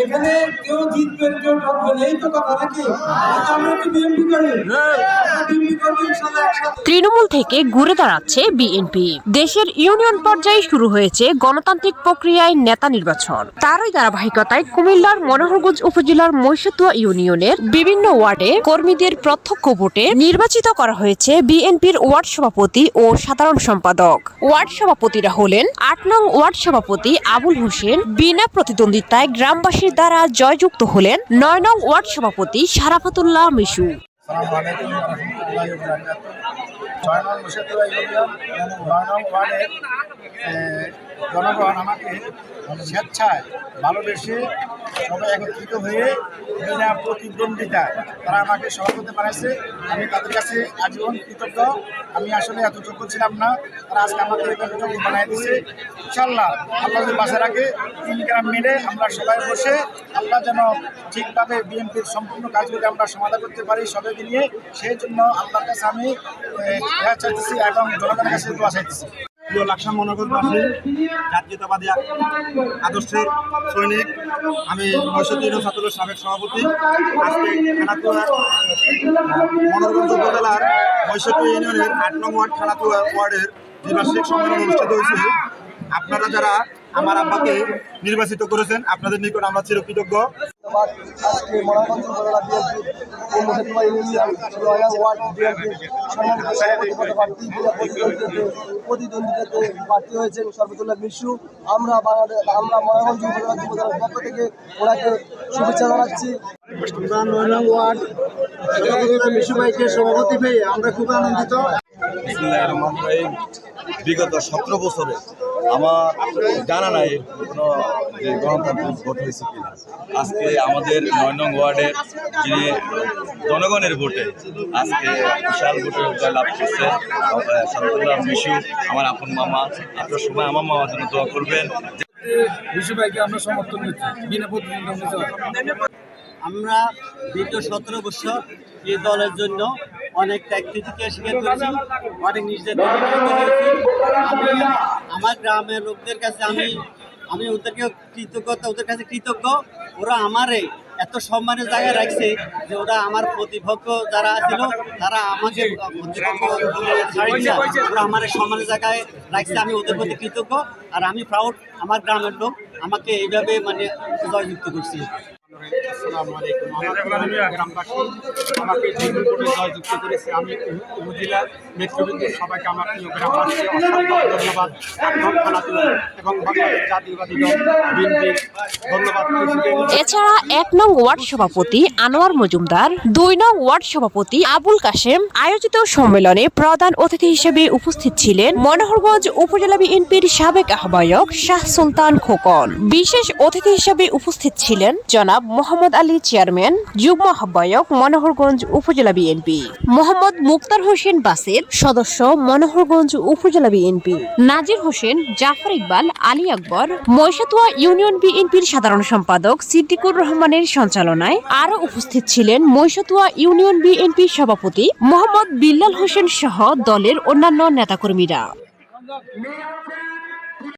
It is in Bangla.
এখানে কেউ জিতবে কেউ ঠকবে এই তো কথা নাকি? আচ্ছা, আমরা তো বিএনপি করি। একসাথে। তৃণমূল থেকে ঘুরে দাঁড়াচ্ছে বিএনপি। দেশের ইউনিয়ন পর্যায়ে শুরু হয়েছে গণতান্ত্রিক প্রক্রিয়ায় নেতা নির্বাচন। তারই ধারাবাহিকতায় কুমিল্লার মনোহরগঞ্জ উপজেলার মহিষতুয়া ইউনিয়নের বিভিন্ন ওয়ার্ডে কর্মীদের প্রত্যক্ষ ভোটে নির্বাচিত করা হয়েছে বিএনপির ওয়ার্ড সভাপতি ও সাধারণ সম্পাদক। ওয়ার্ড সভাপতিরা হলেন আট নং ওয়ার্ড সভাপতি আবুল হোসেন বিনা প্রতিদ্বন্দ্বিতায় গ্রামবাসীর দ্বারা জয়যুক্ত হলেন নয় নং ওয়ার্ড সভাপতি সারাফাতুল্লাহ মিশু। জনগণ আমাকে স্বেচ্ছায় ভালোবেসে সবাই একত্রিত হয়ে বিনা প্রতিদ্বন্দ্বিতায় তারা আমাকে সভাপতি বানাইছে আমি তাদের কাছে আজীবন কৃতজ্ঞ। আমি আসলে এত যোগ্য ছিলাম না। তারা আজকে এভাবে যোগ্য বানাই দিছে ইনশাল্লাহ আল্লাহ যদি বাসা রাখে তিন গ্রাম মিলে আমরা সবাই বসে আমরা যেন ঠিকভাবে বিএনপির সম্পূর্ণ কাজগুলো আমরা সমাধান করতে পারি সবাইকে নিয়ে। সেই জন্য আল্লাহর কাছে আমি চাইতেছি এবং জনগণের কাছে দোয়া চাইতেছি। প্রিয় লাকসাম মনোগরবাসী জাতীয়তাবাদী আদর্শের সৈনিক, আমি মহিষদ্দিন ছাত্র সাবেক সভাপতি। আজকে মনোরগঞ্জ উপজেলার মহিষদ্দি ইউনিয়নের আট নং ওয়ার্ড ওয়ার্ডের দ্বিবার্ষিক সম্মেলন অনুষ্ঠিত হয়েছে। আপনারা যারা আমার আব্বাকে নির্বাচিত করেছেন, আপনাদের নিকট আমরা চিরকৃতজ্ঞ। ধন্যবাদ। আজকে মনোরঞ্জন উপজেলা বিএনপির মুর্শিদাবাদ ইউনিয়ন নয়া ওয়ার্ড বিএনপির সম্মানিত সভাপতি পদে প্রার্থী প্রার্থী হয়েছেন সর্বতুল্লাহ মিশু আমরা বাংলাদেশ আমরা মনোরঞ্জন উপজেলা যুবদলের পক্ষ থেকে ওনাকে শুভেচ্ছা জানাচ্ছি। আমরা নয় ওয়ার্ড মিশু ভাইকে সভাপতি পেয়ে আমরা খুব আনন্দিত। বিগত সতেরো বছরে আমার জানা নাই কোনো যে গণতান্ত্রিক ভোট হয়েছে কিনা। আজকে আমাদের নয় নং ওয়ার্ডের যিনি জনগণের ভোটে আজকে বিশাল ভোটে জয়লাভ করছে সারদুল্লাহ মিশু আমার আপন মামা আপনার সবাই আমার মামার জন্য দোয়া করবেন। বিশু ভাইকে আমরা সমর্থন করছি বিনা প্রতিদ্বন্দ্বিতা আমরা সতেরো বছর এই দলের জন্য অনেক থেকে স্বীকার করেছি, অনেক নিজেদের আমার গ্রামের লোকদের কাছে আমি আমি ওদেরকে কৃতজ্ঞতা, ওদের কাছে কৃতজ্ঞ। ওরা আমারে এত সম্মানের জায়গায় রাখছে যে ওরা আমার প্রতিপক্ষ যারা ছিল, তারা আমাকে। ওরা আমার সম্মানের জায়গায় রাখছে, আমি ওদের প্রতি কৃতজ্ঞ। আর আমি প্রাউড আমার গ্রামের লোক আমাকে এইভাবে মানে জয়যুক্ত করছে। এছাড়া এক নং ওয়ার্ড সভাপতি আনোয়ার মজুমদার, দুই নং ওয়ার্ড সভাপতি আবুল কাশেম আয়োজিত সম্মেলনে প্রধান অতিথি হিসেবে উপস্থিত ছিলেন মনোহরগঞ্জ উপজেলা বিএনপির সাবেক আহ্বায়ক শাহ সুলতান খোকন। বিশেষ অতিথি হিসেবে উপস্থিত ছিলেন জনাব মোহাম্মদ আলী চেয়ারম্যান, যুগ্ম আহ্বায়ক মনোহরগঞ্জ উপজেলা বিএনপি মোহাম্মদ মুক্তার হোসেন বাসের সদস্য মনোহরগঞ্জ উপজেলা বিএনপি নাজির হোসেন, জাফর ইকবাল, আলী আকবর মৈশাতুয়া ইউনিয়ন বিএনপির সাধারণ সম্পাদক সিদ্দিকুর রহমানের সঞ্চালনায় আরও উপস্থিত ছিলেন মৈশাতুয়া ইউনিয়ন বিএনপির সভাপতি মোহাম্মদ বিল্লাল হোসেন সহ দলের অন্যান্য নেতাকর্মীরা।